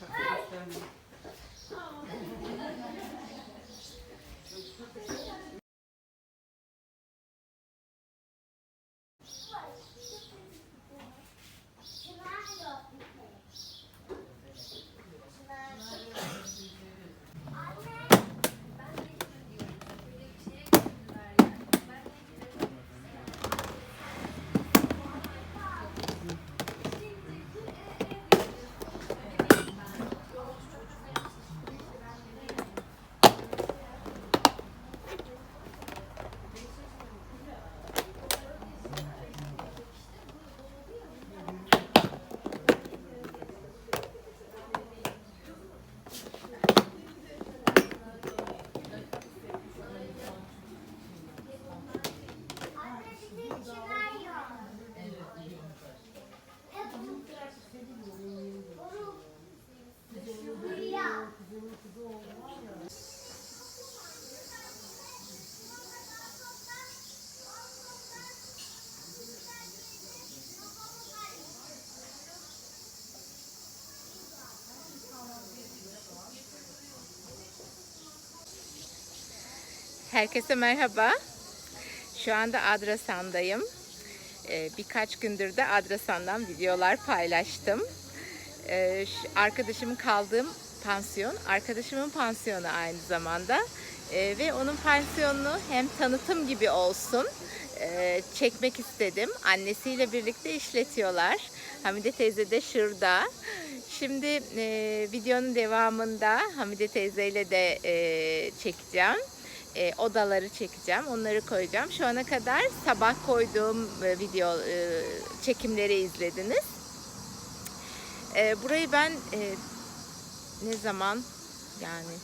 Çakı göstermeyeyim. Herkese merhaba. Şu anda Adrasan'dayım. Ee, birkaç gündür de Adrasan'dan videolar paylaştım. Ee, arkadaşımın kaldığım pansiyon, arkadaşımın pansiyonu aynı zamanda. Ee, ve onun pansiyonunu hem tanıtım gibi olsun e, çekmek istedim. Annesiyle birlikte işletiyorlar. Hamide teyze de şurada. Şimdi e, videonun devamında Hamide teyzeyle de e, çekeceğim e, odaları çekeceğim. Onları koyacağım. Şu ana kadar sabah koyduğum e, video e, çekimleri izlediniz. E, burayı ben e, ne zaman yani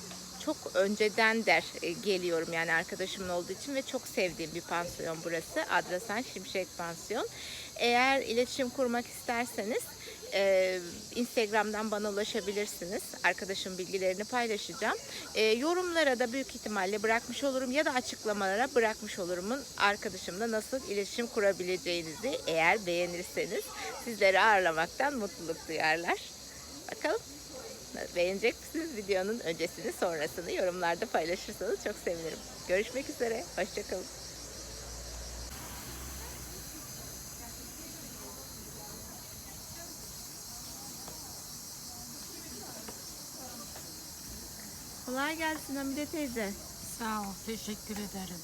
çok önceden der e, geliyorum yani arkadaşımın olduğu için ve çok sevdiğim bir pansiyon burası. Adrasan Şimşek Pansiyon. Eğer iletişim kurmak isterseniz e, Instagram'dan bana ulaşabilirsiniz. Arkadaşım bilgilerini paylaşacağım. E, yorumlara da büyük ihtimalle bırakmış olurum ya da açıklamalara bırakmış olurumun arkadaşımla nasıl iletişim kurabileceğinizi eğer beğenirseniz sizleri ağırlamaktan mutluluk duyarlar. Bakalım beğenecek misiniz videonun öncesini sonrasını yorumlarda paylaşırsanız çok sevinirim. Görüşmek üzere. Hoşçakalın. Kolay gelsin Hamide teyze. Sağ ol, teşekkür ederim.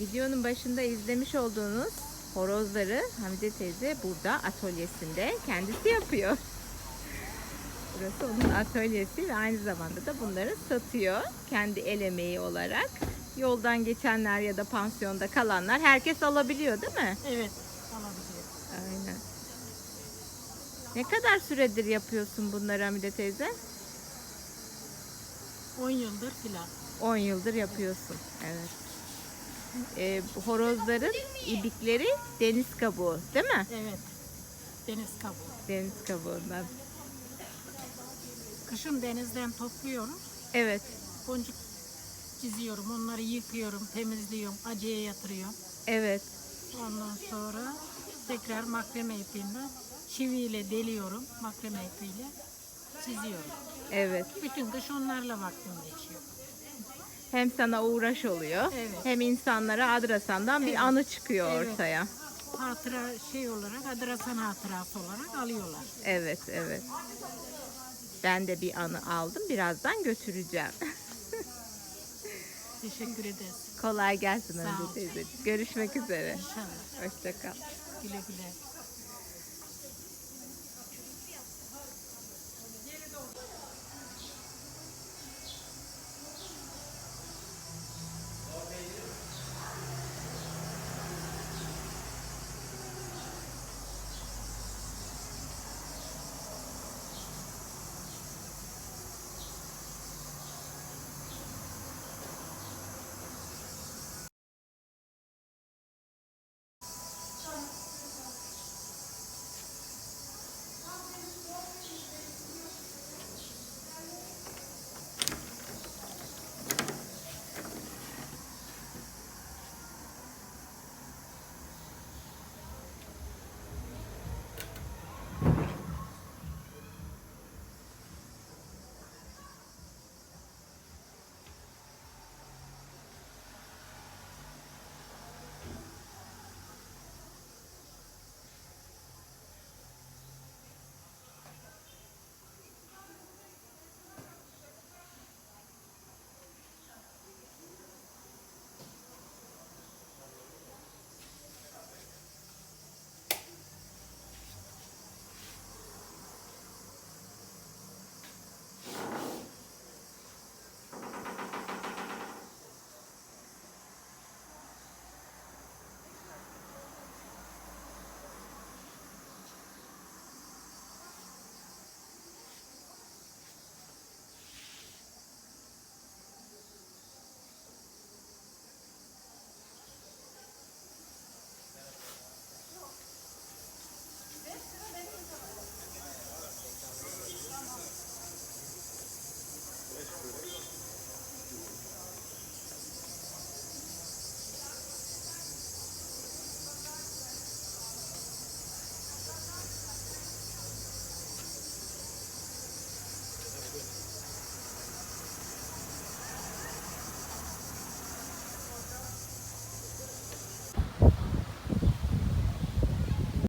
Videonun başında izlemiş olduğunuz horozları Hamide teyze burada atölyesinde kendisi yapıyor. Burası onun atölyesi ve aynı zamanda da bunları satıyor. Kendi el emeği olarak. Yoldan geçenler ya da pansiyonda kalanlar herkes alabiliyor değil mi? Evet, alabiliyor. Aynen. Ne kadar süredir yapıyorsun bunları Hamide teyze? 10 yıldır filan. 10 yıldır yapıyorsun. Evet. Ee, horozların ibikleri deniz kabuğu değil mi? Evet, deniz kabuğu. Deniz kabuğundan. Kışın denizden topluyorum, Evet. boncuk çiziyorum, onları yıkıyorum, temizliyorum, acıya yatırıyorum. Evet. Ondan sonra tekrar makreme ipiyle, çiviyle deliyorum, makreme ipiyle çiziyorum. Evet. Bütün kış onlarla vaktim geçiyor. Hem sana uğraş oluyor. Evet. Hem insanlara Adrasan'dan bir Evet. anı çıkıyor Evet. ortaya. Hatıra şey olarak, Adrasan hatırası olarak alıyorlar. Evet, evet. Ben de bir anı aldım. Birazdan götüreceğim. Teşekkür ederiz. Kolay gelsin Sağ önce ol. Görüşmek üzere. İnşallah. Hoşça kal. Güle güle.